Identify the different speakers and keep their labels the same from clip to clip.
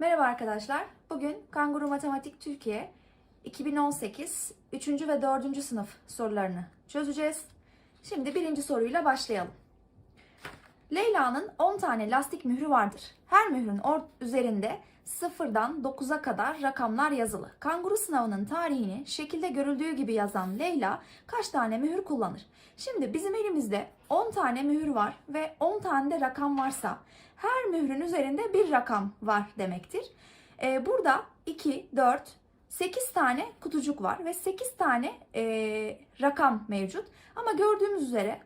Speaker 1: Merhaba arkadaşlar. Bugün Kanguru Matematik Türkiye 2018 3. ve 4. sınıf sorularını çözeceğiz. Şimdi birinci soruyla başlayalım. Leyla'nın 10 tane lastik mührü vardır. Her mührün üzerinde 0'dan 9'a kadar rakamlar yazılı. Kanguru sınavının tarihini şekilde görüldüğü gibi yazan Leyla kaç tane mühür kullanır? Şimdi bizim elimizde 10 tane mühür var ve 10 tane de rakam varsa her mührün üzerinde bir rakam var demektir. Ee, burada 2, 4, 8 tane kutucuk var ve 8 tane ee, rakam mevcut. Ama gördüğümüz üzere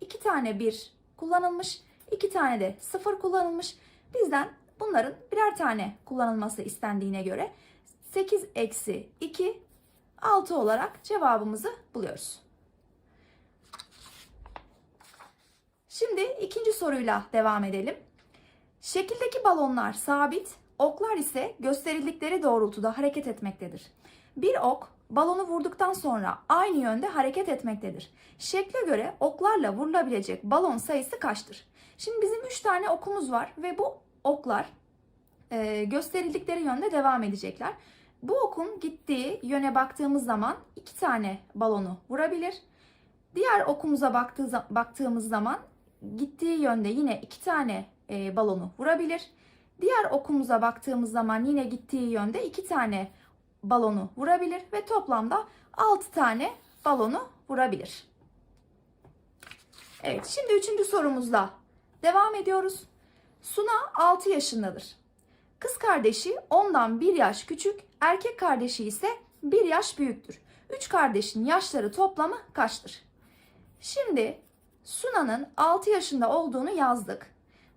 Speaker 1: 2 tane 1 kullanılmış, 2 tane de 0 kullanılmış. Bizden bunların birer tane kullanılması istendiğine göre 8 eksi 2 6 olarak cevabımızı buluyoruz. Şimdi ikinci soruyla devam edelim. Şekildeki balonlar sabit, oklar ise gösterildikleri doğrultuda hareket etmektedir. Bir ok balonu vurduktan sonra aynı yönde hareket etmektedir. Şekle göre oklarla vurulabilecek balon sayısı kaçtır? Şimdi bizim 3 tane okumuz var ve bu oklar e, gösterildikleri yönde devam edecekler. Bu okun gittiği yöne baktığımız zaman 2 tane balonu vurabilir. Diğer okumuza baktığı, baktığımız zaman gittiği yönde yine 2 tane e, balonu vurabilir. Diğer okumuza baktığımız zaman yine gittiği yönde 2 tane balonu vurabilir ve toplamda 6 tane balonu vurabilir. Evet, şimdi üçüncü sorumuzla devam ediyoruz. Suna 6 yaşındadır. Kız kardeşi ondan 1 yaş küçük, erkek kardeşi ise 1 yaş büyüktür. 3 kardeşin yaşları toplamı kaçtır? Şimdi Suna'nın 6 yaşında olduğunu yazdık.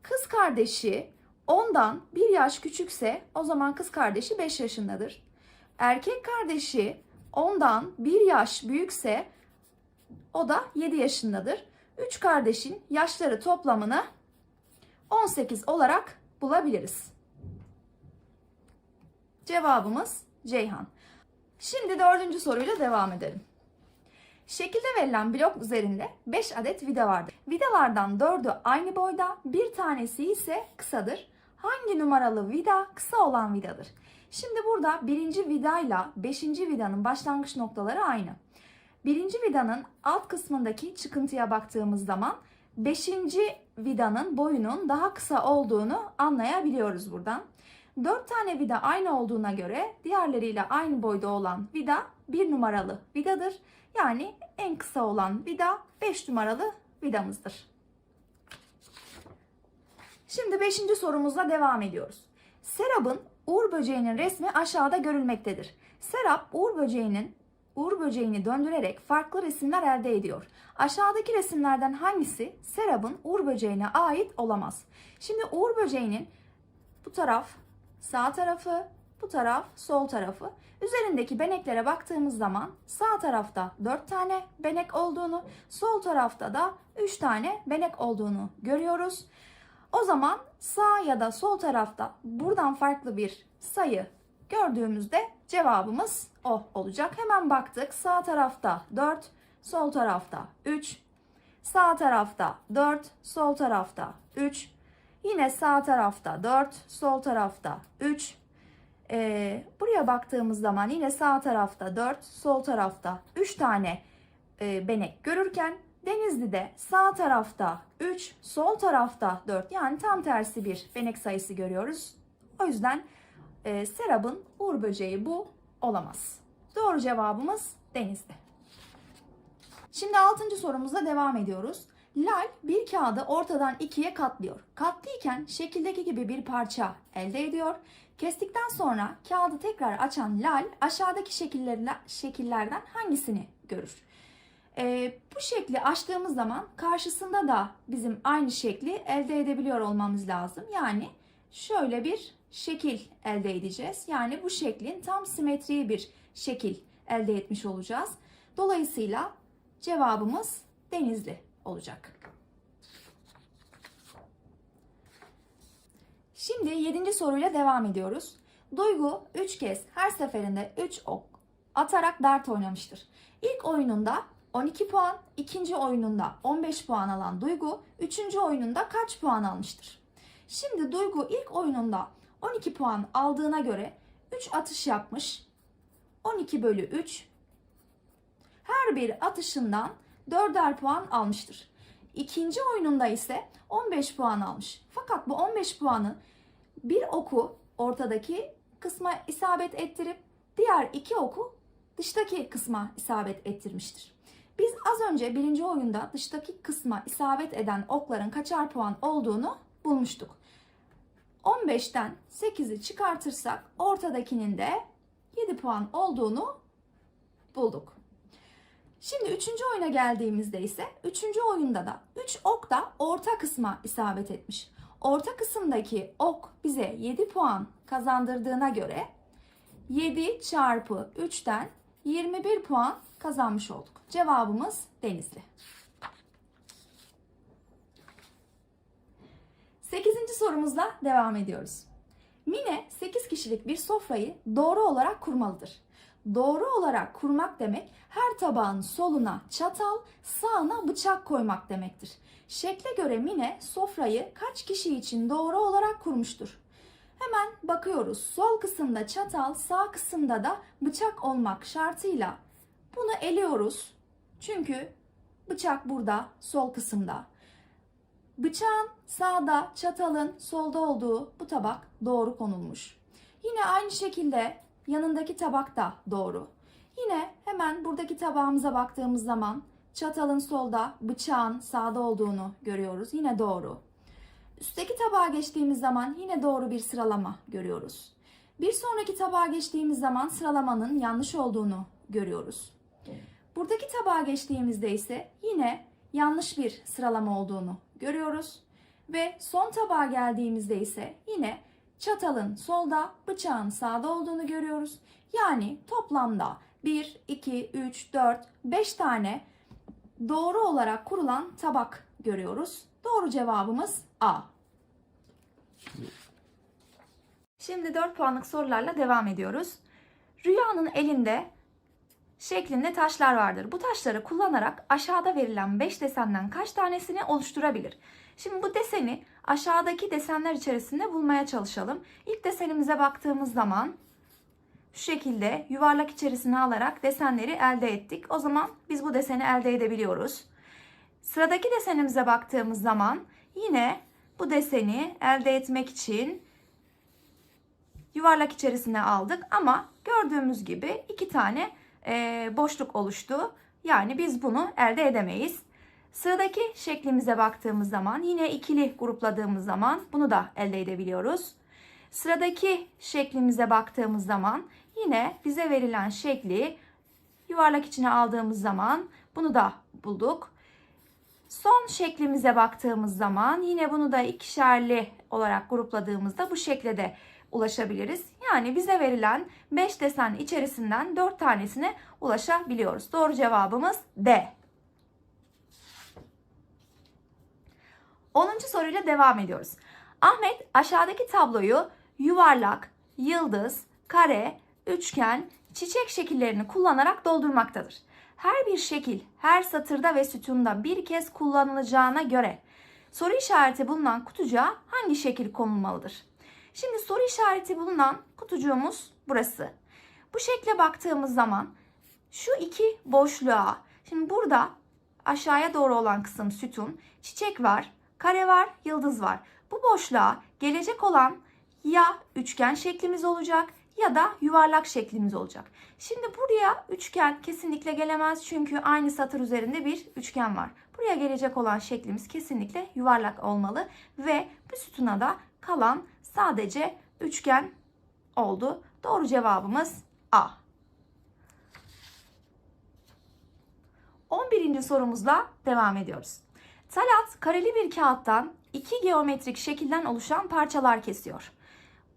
Speaker 1: Kız kardeşi ondan 1 yaş küçükse o zaman kız kardeşi 5 yaşındadır. Erkek kardeşi ondan 1 yaş büyükse o da 7 yaşındadır. 3 kardeşin yaşları toplamını 18 olarak bulabiliriz. Cevabımız Ceyhan. Şimdi dördüncü soruyla devam edelim. Şekilde verilen blok üzerinde 5 adet vida vardır. Vidalardan 4'ü aynı boyda, bir tanesi ise kısadır. Hangi numaralı vida kısa olan vidadır? Şimdi burada birinci vidayla beşinci vidanın başlangıç noktaları aynı. Birinci vidanın alt kısmındaki çıkıntıya baktığımız zaman beşinci vidanın boyunun daha kısa olduğunu anlayabiliyoruz buradan. 4 tane vida aynı olduğuna göre diğerleriyle aynı boyda olan vida 1 numaralı vidadır. Yani en kısa olan vida 5 numaralı vidamızdır. Şimdi 5. sorumuzla devam ediyoruz. Serap'ın Uğur böceğinin resmi aşağıda görülmektedir. Serap Uğur böceğinin Uğur böceğini döndürerek farklı resimler elde ediyor. Aşağıdaki resimlerden hangisi Serap'ın Uğur böceğine ait olamaz? Şimdi Uğur böceğinin bu taraf sağ tarafı, bu taraf sol tarafı. Üzerindeki beneklere baktığımız zaman sağ tarafta 4 tane benek olduğunu, sol tarafta da 3 tane benek olduğunu görüyoruz. O zaman sağ ya da sol tarafta buradan farklı bir sayı gördüğümüzde cevabımız o olacak. Hemen baktık. Sağ tarafta 4, sol tarafta 3. Sağ tarafta 4, sol tarafta 3. Yine sağ tarafta 4, sol tarafta 3. Ee, buraya baktığımız zaman yine sağ tarafta 4, sol tarafta 3 tane e, benek görürken Denizli'de sağ tarafta 3, sol tarafta 4 yani tam tersi bir benek sayısı görüyoruz. O yüzden e, Serap'ın uğur böceği bu olamaz. Doğru cevabımız Denizli. Şimdi 6. sorumuzla devam ediyoruz. Lal bir kağıdı ortadan ikiye katlıyor. Katlıyken şekildeki gibi bir parça elde ediyor. Kestikten sonra kağıdı tekrar açan Lal aşağıdaki şekillerden hangisini görür? Ee, bu şekli açtığımız zaman karşısında da bizim aynı şekli elde edebiliyor olmamız lazım. Yani şöyle bir şekil elde edeceğiz. Yani bu şeklin tam simetri bir şekil elde etmiş olacağız. Dolayısıyla cevabımız denizli olacak. Şimdi 7. soruyla devam ediyoruz. Duygu 3 kez her seferinde 3 ok atarak dart oynamıştır. İlk oyununda 12 puan, ikinci oyununda 15 puan alan Duygu, üçüncü oyununda kaç puan almıştır? Şimdi Duygu ilk oyununda 12 puan aldığına göre 3 atış yapmış. 12 bölü 3 her bir atışından 4'er puan almıştır. İkinci oyununda ise 15 puan almış. Fakat bu 15 puanı bir oku ortadaki kısma isabet ettirip diğer iki oku dıştaki kısma isabet ettirmiştir. Biz az önce birinci oyunda dıştaki kısma isabet eden okların kaçar puan olduğunu bulmuştuk. 15'ten 8'i çıkartırsak ortadakinin de 7 puan olduğunu bulduk. Şimdi üçüncü oyuna geldiğimizde ise üçüncü oyunda da 3 ok da orta kısma isabet etmiş. Orta kısımdaki ok bize 7 puan kazandırdığına göre 7 çarpı 3'ten 21 puan kazanmış olduk. Cevabımız Denizli. 8. sorumuzla devam ediyoruz. Mine 8 kişilik bir sofrayı doğru olarak kurmalıdır. Doğru olarak kurmak demek her tabağın soluna çatal, sağına bıçak koymak demektir. Şekle göre Mine sofrayı kaç kişi için doğru olarak kurmuştur? Hemen bakıyoruz. Sol kısımda çatal, sağ kısımda da bıçak olmak şartıyla bunu eliyoruz. Çünkü bıçak burada sol kısımda. Bıçağın sağda, çatalın solda olduğu bu tabak doğru konulmuş. Yine aynı şekilde yanındaki tabak da doğru. Yine hemen buradaki tabağımıza baktığımız zaman çatalın solda, bıçağın sağda olduğunu görüyoruz. Yine doğru. Üstteki tabağa geçtiğimiz zaman yine doğru bir sıralama görüyoruz. Bir sonraki tabağa geçtiğimiz zaman sıralamanın yanlış olduğunu görüyoruz. Buradaki tabağa geçtiğimizde ise yine yanlış bir sıralama olduğunu görüyoruz. Ve son tabağa geldiğimizde ise yine çatalın solda, bıçağın sağda olduğunu görüyoruz. Yani toplamda 1, 2, 3, 4, 5 tane doğru olarak kurulan tabak görüyoruz. Doğru cevabımız A. Şimdi 4 puanlık sorularla devam ediyoruz. Rüyanın elinde şeklinde taşlar vardır. Bu taşları kullanarak aşağıda verilen 5 desenden kaç tanesini oluşturabilir? Şimdi bu deseni aşağıdaki desenler içerisinde bulmaya çalışalım. İlk desenimize baktığımız zaman şu şekilde yuvarlak içerisine alarak desenleri elde ettik. O zaman biz bu deseni elde edebiliyoruz. Sıradaki desenimize baktığımız zaman yine bu deseni elde etmek için yuvarlak içerisine aldık ama gördüğümüz gibi iki tane e, boşluk oluştu. Yani biz bunu elde edemeyiz. Sıradaki şeklimize baktığımız zaman yine ikili grupladığımız zaman bunu da elde edebiliyoruz. Sıradaki şeklimize baktığımız zaman yine bize verilen şekli yuvarlak içine aldığımız zaman bunu da bulduk. Son şeklimize baktığımız zaman yine bunu da ikişerli olarak grupladığımızda bu şekle de ulaşabiliriz. Yani bize verilen 5 desen içerisinden 4 tanesine ulaşabiliyoruz. Doğru cevabımız D. 10. soruyla devam ediyoruz. Ahmet aşağıdaki tabloyu yuvarlak, yıldız, kare, üçgen, çiçek şekillerini kullanarak doldurmaktadır. Her bir şekil her satırda ve sütunda bir kez kullanılacağına göre soru işareti bulunan kutucuğa hangi şekil konulmalıdır? Şimdi soru işareti bulunan kutucuğumuz burası. Bu şekle baktığımız zaman şu iki boşluğa, şimdi burada aşağıya doğru olan kısım sütun, çiçek var, kare var, yıldız var. Bu boşluğa gelecek olan ya üçgen şeklimiz olacak ya da yuvarlak şeklimiz olacak. Şimdi buraya üçgen kesinlikle gelemez çünkü aynı satır üzerinde bir üçgen var. Buraya gelecek olan şeklimiz kesinlikle yuvarlak olmalı ve bu sütuna da kalan sadece üçgen oldu. Doğru cevabımız A. 11. sorumuzla devam ediyoruz. Talat kareli bir kağıttan iki geometrik şekilden oluşan parçalar kesiyor.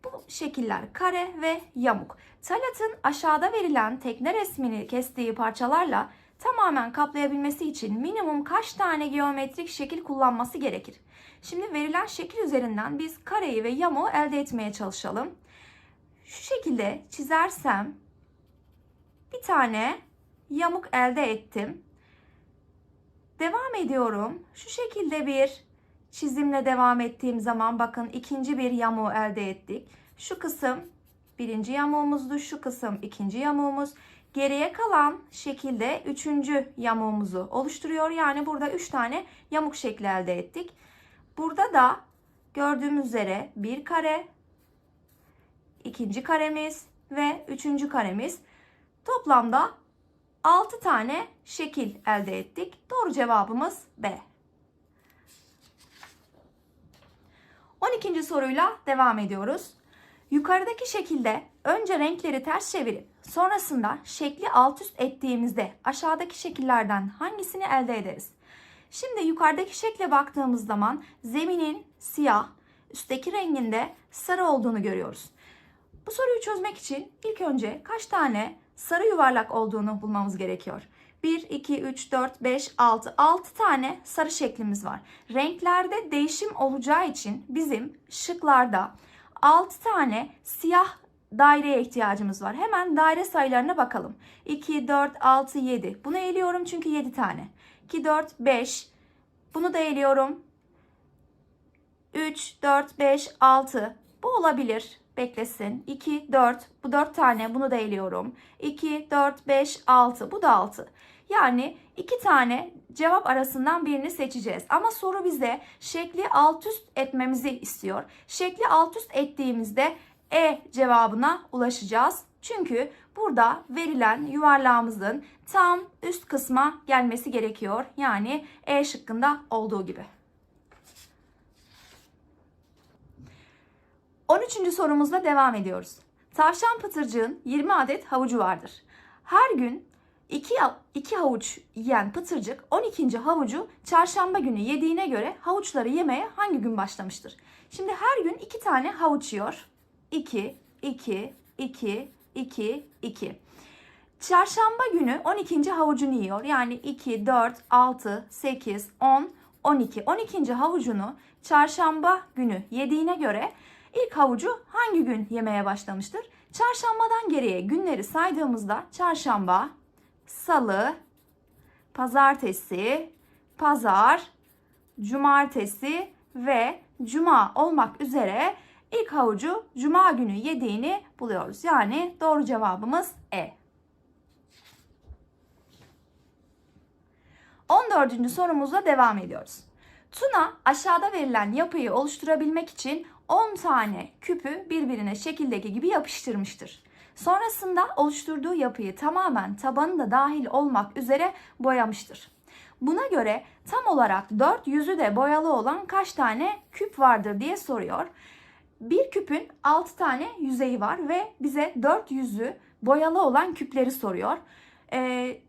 Speaker 1: Bu şekiller kare ve yamuk. Talat'ın aşağıda verilen tekne resmini kestiği parçalarla tamamen kaplayabilmesi için minimum kaç tane geometrik şekil kullanması gerekir? Şimdi verilen şekil üzerinden biz kareyi ve yamuğu elde etmeye çalışalım. Şu şekilde çizersem bir tane yamuk elde ettim. Devam ediyorum. Şu şekilde bir çizimle devam ettiğim zaman bakın ikinci bir yamuğu elde ettik. Şu kısım birinci yamuğumuzdu. Şu kısım ikinci yamuğumuz. Geriye kalan şekilde üçüncü yamuğumuzu oluşturuyor. Yani burada üç tane yamuk şekli elde ettik. Burada da gördüğümüz üzere bir kare, ikinci karemiz ve üçüncü karemiz. Toplamda 6 tane şekil elde ettik. Doğru cevabımız B. 12. soruyla devam ediyoruz. Yukarıdaki şekilde önce renkleri ters çevirip sonrasında şekli alt üst ettiğimizde aşağıdaki şekillerden hangisini elde ederiz? Şimdi yukarıdaki şekle baktığımız zaman zeminin siyah, üstteki renginde sarı olduğunu görüyoruz. Bu soruyu çözmek için ilk önce kaç tane sarı yuvarlak olduğunu bulmamız gerekiyor. 1, 2, 3, 4, 5, 6. 6 tane sarı şeklimiz var. Renklerde değişim olacağı için bizim şıklarda 6 tane siyah daireye ihtiyacımız var. Hemen daire sayılarına bakalım. 2, 4, 6, 7. Bunu eliyorum çünkü 7 tane. 2, 4, 5. Bunu da eliyorum. 3, 4, 5, 6. Bu olabilir. Beklesin. 2, 4. Bu 4 tane. Bunu da eliyorum. 2, 4, 5, 6. Bu da 6. Yani 2 tane cevap arasından birini seçeceğiz. Ama soru bize şekli alt üst etmemizi istiyor. Şekli alt üst ettiğimizde E cevabına ulaşacağız. Çünkü burada verilen yuvarlağımızın tam üst kısma gelmesi gerekiyor. Yani E şıkkında olduğu gibi. 13. sorumuzla devam ediyoruz. Tavşan pıtırcığın 20 adet havucu vardır. Her gün 2, 2 havuç yiyen pıtırcık 12. havucu çarşamba günü yediğine göre havuçları yemeye hangi gün başlamıştır? Şimdi her gün 2 tane havuç yiyor. 2, 2, 2, 2, 2. Çarşamba günü 12. havucunu yiyor. Yani 2, 4, 6, 8, 10, 12. 12. havucunu çarşamba günü yediğine göre ilk havucu hangi gün yemeye başlamıştır? Çarşambadan geriye günleri saydığımızda çarşamba, salı, pazartesi, pazar, cumartesi ve cuma olmak üzere ilk havucu cuma günü yediğini buluyoruz. Yani doğru cevabımız E. 14. sorumuzla devam ediyoruz. Tuna aşağıda verilen yapıyı oluşturabilmek için 10 tane küpü birbirine şekildeki gibi yapıştırmıştır. Sonrasında oluşturduğu yapıyı tamamen tabanı da dahil olmak üzere boyamıştır. Buna göre tam olarak 4 yüzü de boyalı olan kaç tane küp vardır diye soruyor. Bir küpün 6 tane yüzeyi var ve bize 4 yüzü boyalı olan küpleri soruyor. Ee,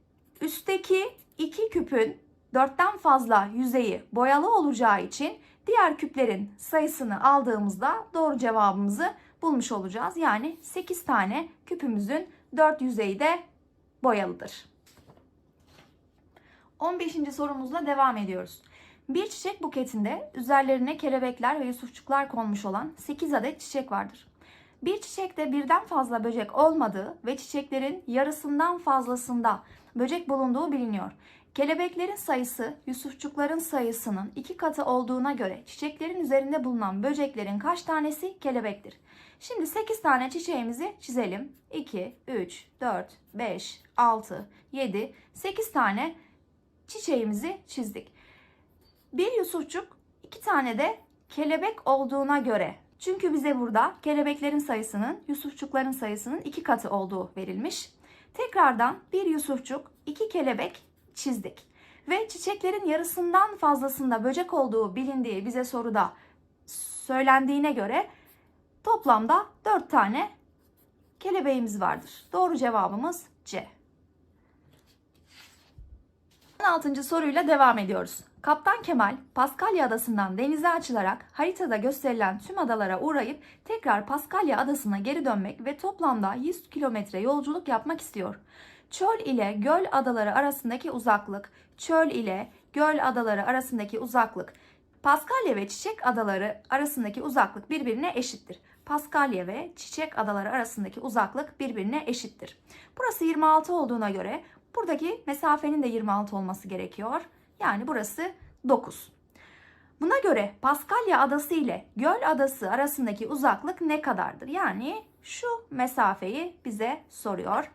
Speaker 1: üstteki iki küpün 4'ten fazla yüzeyi boyalı olacağı için diğer küplerin sayısını aldığımızda doğru cevabımızı bulmuş olacağız. Yani 8 tane küpümüzün 4 yüzeyi de boyalıdır. 15. sorumuzla devam ediyoruz. Bir çiçek buketinde üzerlerine kelebekler ve yusufçuklar konmuş olan 8 adet çiçek vardır. Bir çiçekte birden fazla böcek olmadığı ve çiçeklerin yarısından fazlasında böcek bulunduğu biliniyor. Kelebeklerin sayısı Yusufçukların sayısının iki katı olduğuna göre çiçeklerin üzerinde bulunan böceklerin kaç tanesi kelebektir? Şimdi 8 tane çiçeğimizi çizelim. 2, 3, 4, 5, 6, 7, 8 tane çiçeğimizi çizdik. Bir Yusufçuk, iki tane de kelebek olduğuna göre çünkü bize burada kelebeklerin sayısının Yusufçukların sayısının iki katı olduğu verilmiş. Tekrardan bir Yusufçuk, iki kelebek çizdik. Ve çiçeklerin yarısından fazlasında böcek olduğu bilindiği bize soruda söylendiğine göre toplamda 4 tane kelebeğimiz vardır. Doğru cevabımız C. 16. soruyla devam ediyoruz. Kaptan Kemal, Paskalya adasından denize açılarak haritada gösterilen tüm adalara uğrayıp tekrar Paskalya adasına geri dönmek ve toplamda 100 kilometre yolculuk yapmak istiyor. Çöl ile göl adaları arasındaki uzaklık, çöl ile göl adaları arasındaki uzaklık, Paskalya ve Çiçek adaları arasındaki uzaklık birbirine eşittir. Paskalya ve Çiçek adaları arasındaki uzaklık birbirine eşittir. Burası 26 olduğuna göre buradaki mesafenin de 26 olması gerekiyor. Yani burası 9. Buna göre Paskalya adası ile Göl adası arasındaki uzaklık ne kadardır? Yani şu mesafeyi bize soruyor.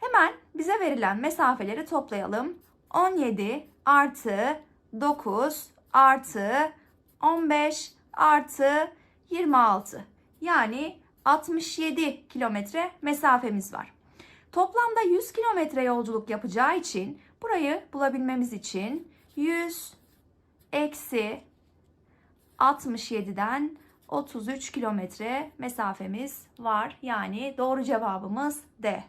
Speaker 1: Hemen bize verilen mesafeleri toplayalım. 17 artı 9 artı 15 artı 26. Yani 67 kilometre mesafemiz var. Toplamda 100 kilometre yolculuk yapacağı için burayı bulabilmemiz için 100 eksi 67'den 33 kilometre mesafemiz var. Yani doğru cevabımız D.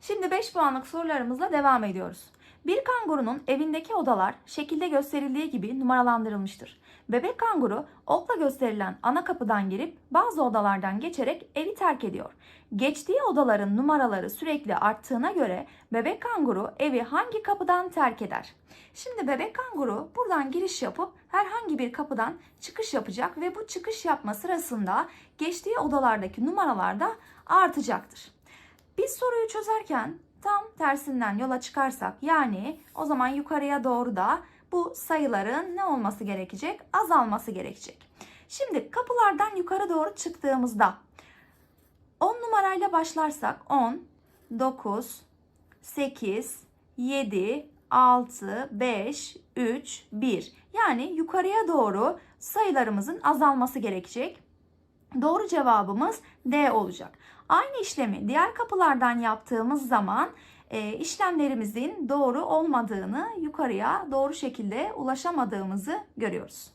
Speaker 1: Şimdi 5 puanlık sorularımızla devam ediyoruz. Bir kangurunun evindeki odalar şekilde gösterildiği gibi numaralandırılmıştır. Bebek kanguru okla gösterilen ana kapıdan girip bazı odalardan geçerek evi terk ediyor. Geçtiği odaların numaraları sürekli arttığına göre bebek kanguru evi hangi kapıdan terk eder? Şimdi bebek kanguru buradan giriş yapıp herhangi bir kapıdan çıkış yapacak ve bu çıkış yapma sırasında geçtiği odalardaki numaralar da artacaktır. Biz soruyu çözerken tam tersinden yola çıkarsak yani o zaman yukarıya doğru da bu sayıların ne olması gerekecek? Azalması gerekecek. Şimdi kapılardan yukarı doğru çıktığımızda 10 numarayla başlarsak 10, 9, 8, 7, 6, 5, 3, 1. Yani yukarıya doğru sayılarımızın azalması gerekecek. Doğru cevabımız D olacak. Aynı işlemi diğer kapılardan yaptığımız zaman e, işlemlerimizin doğru olmadığını, yukarıya doğru şekilde ulaşamadığımızı görüyoruz.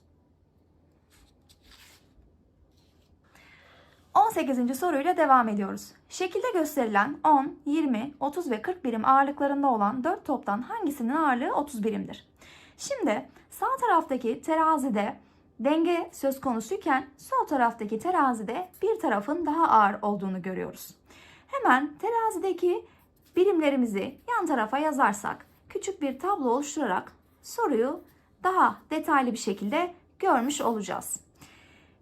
Speaker 1: 18. soruyla devam ediyoruz. Şekilde gösterilen 10, 20, 30 ve 40 birim ağırlıklarında olan 4 toptan hangisinin ağırlığı 30 birimdir? Şimdi sağ taraftaki terazide denge söz konusuyken sol taraftaki terazide bir tarafın daha ağır olduğunu görüyoruz. Hemen terazideki birimlerimizi yan tarafa yazarsak küçük bir tablo oluşturarak soruyu daha detaylı bir şekilde görmüş olacağız.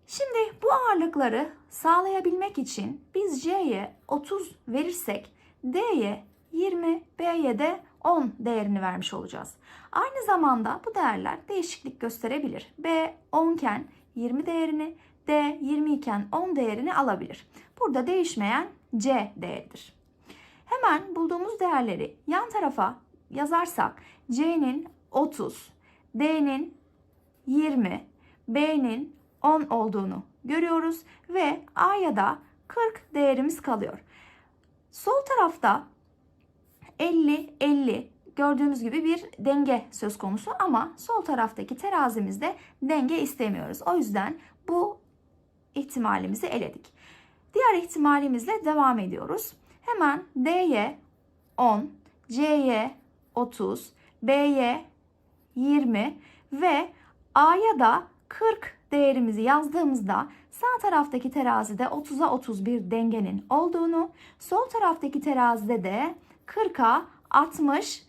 Speaker 1: Şimdi bu ağırlıkları sağlayabilmek için biz C'ye 30 verirsek D'ye 20, B'ye de 10 değerini vermiş olacağız. Aynı zamanda bu değerler değişiklik gösterebilir. B 10 iken 20 değerini, D 20 iken 10 değerini alabilir. Burada değişmeyen C değeridir. Hemen bulduğumuz değerleri yan tarafa yazarsak C'nin 30, D'nin 20, B'nin 10 olduğunu görüyoruz ve A'ya da 40 değerimiz kalıyor. Sol tarafta 50 50 gördüğümüz gibi bir denge söz konusu ama sol taraftaki terazimizde denge istemiyoruz. O yüzden bu ihtimalimizi eledik. Diğer ihtimalimizle devam ediyoruz. Hemen D'ye 10, C'ye 30, B'ye 20 ve A'ya da 40 değerimizi yazdığımızda sağ taraftaki terazide 30'a 31 dengenin olduğunu, sol taraftaki terazide de 40'a 60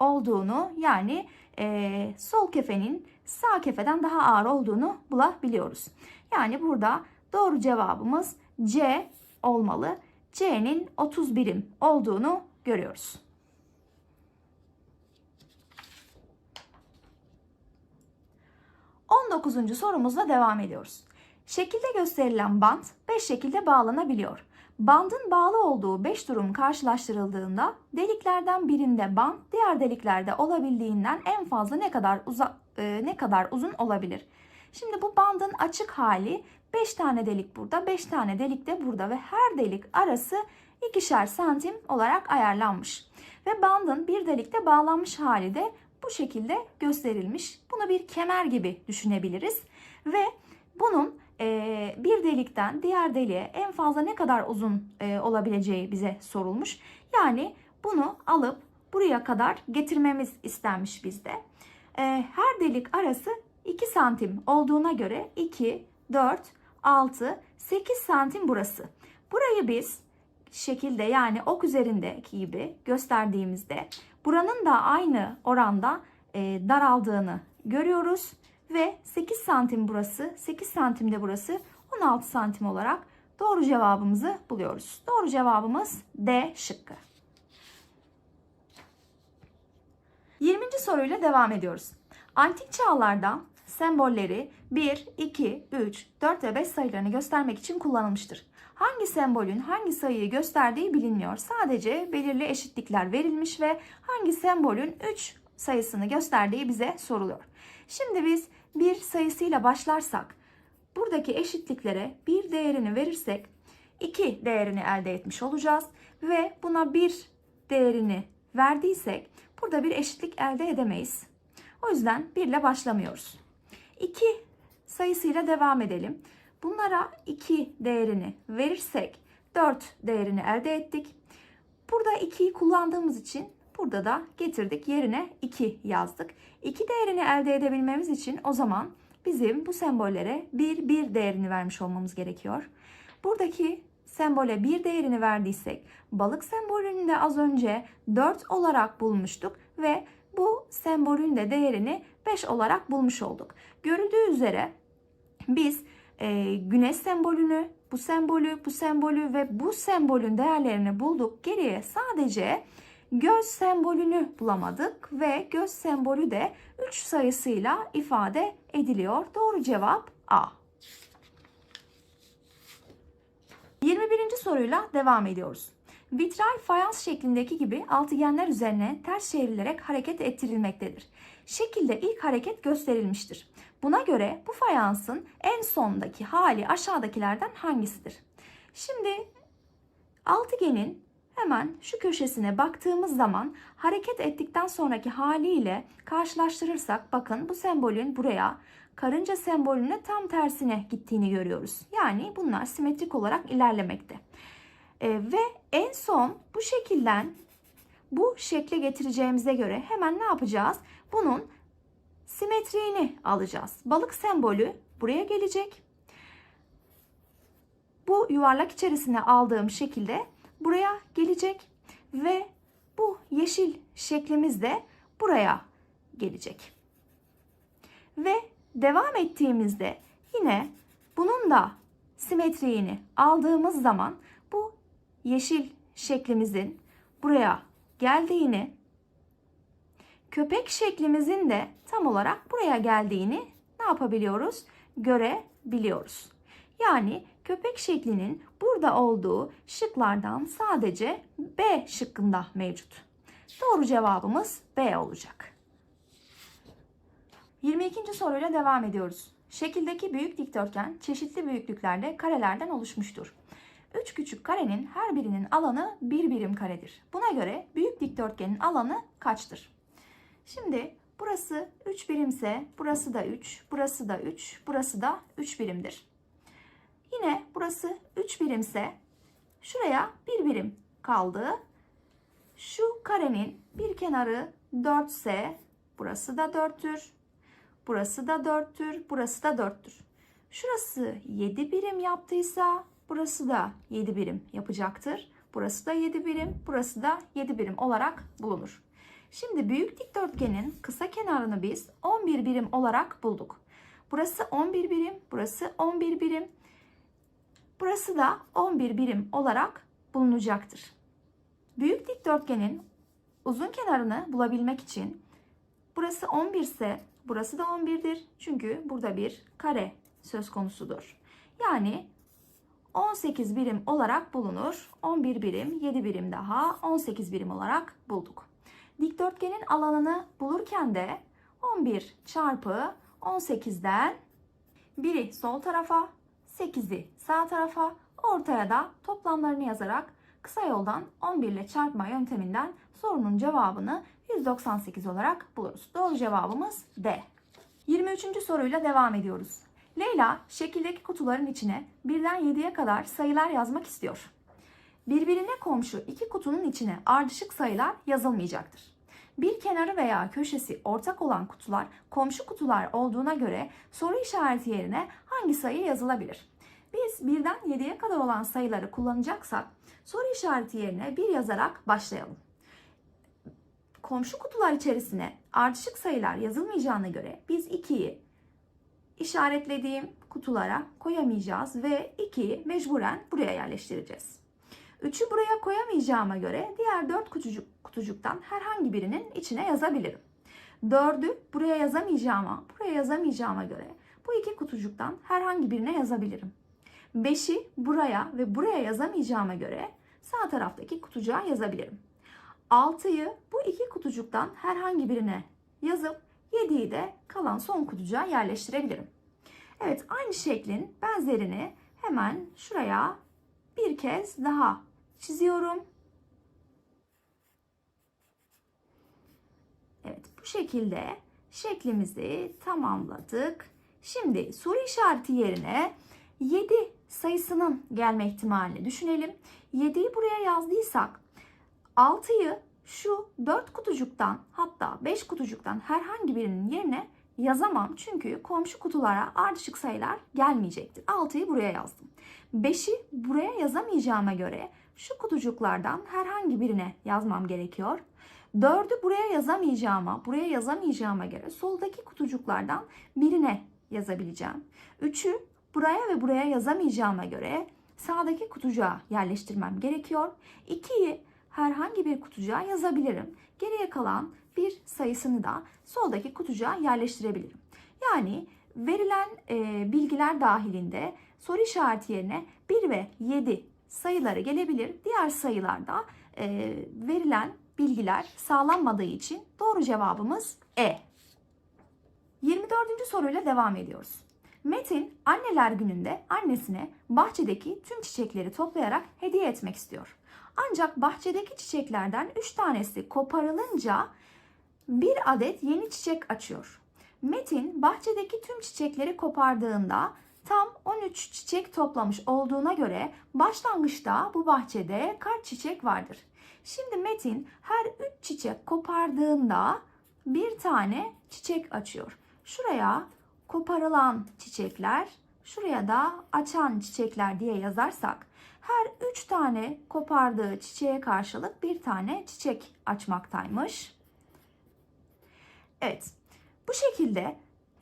Speaker 1: olduğunu yani e, sol kefenin sağ kefeden daha ağır olduğunu bulabiliyoruz. Yani burada doğru cevabımız C olmalı. C'nin 30 birim olduğunu görüyoruz. On dokuzuncu sorumuzla devam ediyoruz. Şekilde gösterilen bant 5 şekilde bağlanabiliyor. Bandın bağlı olduğu 5 durum karşılaştırıldığında deliklerden birinde bant diğer deliklerde olabildiğinden en fazla ne kadar uza, e, ne kadar uzun olabilir? Şimdi bu bandın açık hali 5 tane delik burada, 5 tane delik de burada ve her delik arası ikişer santim olarak ayarlanmış. Ve bandın bir delikte bağlanmış hali de bu şekilde gösterilmiş. Bunu bir kemer gibi düşünebiliriz ve bunun e, bir delikten diğer deliğe en fazla ne kadar uzun e, olabileceği bize sorulmuş. Yani bunu alıp buraya kadar getirmemiz istenmiş bizde. E, her delik arası 2 santim olduğuna göre 2, 4, 6, 8 santim burası. Burayı biz şekilde yani ok üzerindeki gibi gösterdiğimizde buranın da aynı oranda daraldığını görüyoruz ve 8 santim burası, 8 santim de burası 16 santim olarak doğru cevabımızı buluyoruz. Doğru cevabımız D şıkkı. 20. soruyla devam ediyoruz. Antik çağlarda sembolleri 1, 2, 3, 4 ve 5 sayılarını göstermek için kullanılmıştır. Hangi sembolün hangi sayıyı gösterdiği bilinmiyor. Sadece belirli eşitlikler verilmiş ve hangi sembolün 3 sayısını gösterdiği bize soruluyor. Şimdi biz bir sayısıyla başlarsak buradaki eşitliklere bir değerini verirsek 2 değerini elde etmiş olacağız ve buna 1 değerini verdiysek burada bir eşitlik elde edemeyiz. O yüzden 1 ile başlamıyoruz. 2 sayısıyla devam edelim. Bunlara 2 değerini verirsek 4 değerini elde ettik. Burada 2'yi kullandığımız için burada da getirdik yerine 2 yazdık. 2 değerini elde edebilmemiz için o zaman bizim bu sembollere 1 1 değerini vermiş olmamız gerekiyor. Buradaki sembole 1 değerini verdiysek balık sembolünü de az önce 4 olarak bulmuştuk ve bu sembolün de değerini 5 olarak bulmuş olduk. Görüldüğü üzere biz e, güneş sembolünü, bu sembolü, bu sembolü ve bu sembolün değerlerini bulduk. Geriye sadece göz sembolünü bulamadık ve göz sembolü de 3 sayısıyla ifade ediliyor. Doğru cevap A. 21. soruyla devam ediyoruz. Vitray fayans şeklindeki gibi altıgenler üzerine ters çevrilerek hareket ettirilmektedir. Şekilde ilk hareket gösterilmiştir. Buna göre bu fayansın en sondaki hali aşağıdakilerden hangisidir? Şimdi altıgenin hemen şu köşesine baktığımız zaman hareket ettikten sonraki haliyle karşılaştırırsak bakın bu sembolün buraya karınca sembolüne tam tersine gittiğini görüyoruz. Yani bunlar simetrik olarak ilerlemekte. Ee, ve en son bu şekilden bu şekle getireceğimize göre hemen ne yapacağız? Bunun simetriğini alacağız. Balık sembolü buraya gelecek. Bu yuvarlak içerisine aldığım şekilde buraya gelecek ve bu yeşil şeklimiz de buraya gelecek. Ve devam ettiğimizde yine bunun da simetriğini aldığımız zaman bu yeşil şeklimizin buraya geldiğini, köpek şeklimizin de tam olarak buraya geldiğini ne yapabiliyoruz? Görebiliyoruz. Yani köpek şeklinin burada olduğu şıklardan sadece B şıkkında mevcut. Doğru cevabımız B olacak. 22. soruyla devam ediyoruz. Şekildeki büyük dikdörtgen çeşitli büyüklüklerde karelerden oluşmuştur. Üç küçük karenin her birinin alanı bir birim karedir. Buna göre büyük dikdörtgenin alanı kaçtır? Şimdi burası 3 birimse burası da 3, burası da 3, burası da 3 birimdir. Yine burası 3 birimse şuraya 1 birim kaldı. Şu karenin bir kenarı 4 ise burası da 4'tür. Burası da 4'tür, burası da 4'tür. Şurası 7 birim yaptıysa burası da 7 birim yapacaktır. Burası da 7 birim, burası da 7 birim olarak bulunur. Şimdi büyük dikdörtgenin kısa kenarını biz 11 birim olarak bulduk. Burası 11 birim, burası 11 birim. Burası da 11 birim olarak bulunacaktır. Büyük dikdörtgenin uzun kenarını bulabilmek için burası 11 ise burası da 11'dir. Çünkü burada bir kare söz konusudur. Yani 18 birim olarak bulunur. 11 birim, 7 birim daha 18 birim olarak bulduk. Dikdörtgenin alanını bulurken de 11 çarpı 18'den 1'i sol tarafa, 8'i sağ tarafa, ortaya da toplamlarını yazarak kısa yoldan 11 ile çarpma yönteminden sorunun cevabını 198 olarak buluruz. Doğru cevabımız D. 23. soruyla devam ediyoruz. Leyla şekildeki kutuların içine birden 7'ye kadar sayılar yazmak istiyor. Birbirine komşu iki kutunun içine ardışık sayılar yazılmayacaktır. Bir kenarı veya köşesi ortak olan kutular komşu kutular olduğuna göre soru işareti yerine hangi sayı yazılabilir? Biz birden 7'ye kadar olan sayıları kullanacaksak soru işareti yerine 1 yazarak başlayalım. Komşu kutular içerisine ardışık sayılar yazılmayacağına göre biz 2'yi işaretlediğim kutulara koyamayacağız ve 2'yi mecburen buraya yerleştireceğiz. 3'ü buraya koyamayacağıma göre diğer 4 kutucuk, kutucuktan herhangi birinin içine yazabilirim. 4'ü buraya yazamayacağıma, buraya yazamayacağıma göre bu iki kutucuktan herhangi birine yazabilirim. 5'i buraya ve buraya yazamayacağıma göre sağ taraftaki kutucuğa yazabilirim. 6'yı bu iki kutucuktan herhangi birine yazıp 7'yi de kalan son kutucuğa yerleştirebilirim. Evet aynı şeklin benzerini hemen şuraya bir kez daha çiziyorum. Evet bu şekilde şeklimizi tamamladık. Şimdi soru işareti yerine 7 sayısının gelme ihtimalini düşünelim. 7'yi buraya yazdıysak 6'yı şu 4 kutucuktan hatta 5 kutucuktan herhangi birinin yerine yazamam. Çünkü komşu kutulara ardışık sayılar gelmeyecektir. 6'yı buraya yazdım. 5'i buraya yazamayacağıma göre şu kutucuklardan herhangi birine yazmam gerekiyor. 4'ü buraya yazamayacağıma, buraya yazamayacağıma göre soldaki kutucuklardan birine yazabileceğim. 3'ü buraya ve buraya yazamayacağıma göre sağdaki kutucuğa yerleştirmem gerekiyor. 2'yi herhangi bir kutucuğa yazabilirim. Geriye kalan bir sayısını da soldaki kutucuğa yerleştirebilirim. Yani verilen e, bilgiler dahilinde soru işareti yerine 1 ve 7 sayıları gelebilir. Diğer sayılarda e, verilen bilgiler sağlanmadığı için doğru cevabımız E. 24. soruyla devam ediyoruz. Metin anneler gününde annesine bahçedeki tüm çiçekleri toplayarak hediye etmek istiyor. Ancak bahçedeki çiçeklerden 3 tanesi koparılınca bir adet yeni çiçek açıyor. Metin bahçedeki tüm çiçekleri kopardığında tam 13 çiçek toplamış olduğuna göre başlangıçta bu bahçede kaç çiçek vardır? Şimdi Metin her 3 çiçek kopardığında bir tane çiçek açıyor. Şuraya koparılan çiçekler, şuraya da açan çiçekler diye yazarsak her 3 tane kopardığı çiçeğe karşılık bir tane çiçek açmaktaymış. Evet, bu şekilde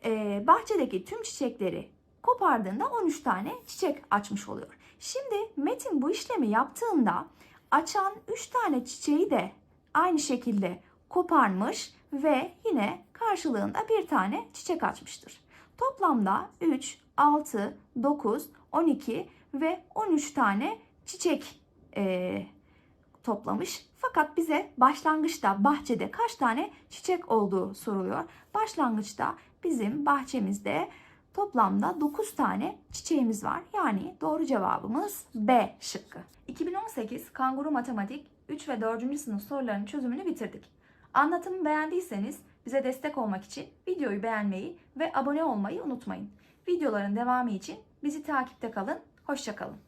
Speaker 1: e, bahçedeki tüm çiçekleri kopardığında 13 tane çiçek açmış oluyor. Şimdi Metin bu işlemi yaptığında açan 3 tane çiçeği de aynı şekilde koparmış ve yine karşılığında bir tane çiçek açmıştır. Toplamda 3, 6, 9, 12 ve 13 tane çiçek e, toplamış. Fakat bize başlangıçta bahçede kaç tane çiçek olduğu soruluyor. Başlangıçta bizim bahçemizde toplamda 9 tane çiçeğimiz var. Yani doğru cevabımız B şıkkı. 2018 Kanguru Matematik 3 ve 4. sınıf sorularının çözümünü bitirdik. Anlatımı beğendiyseniz bize destek olmak için videoyu beğenmeyi ve abone olmayı unutmayın. Videoların devamı için bizi takipte kalın. Hoşçakalın.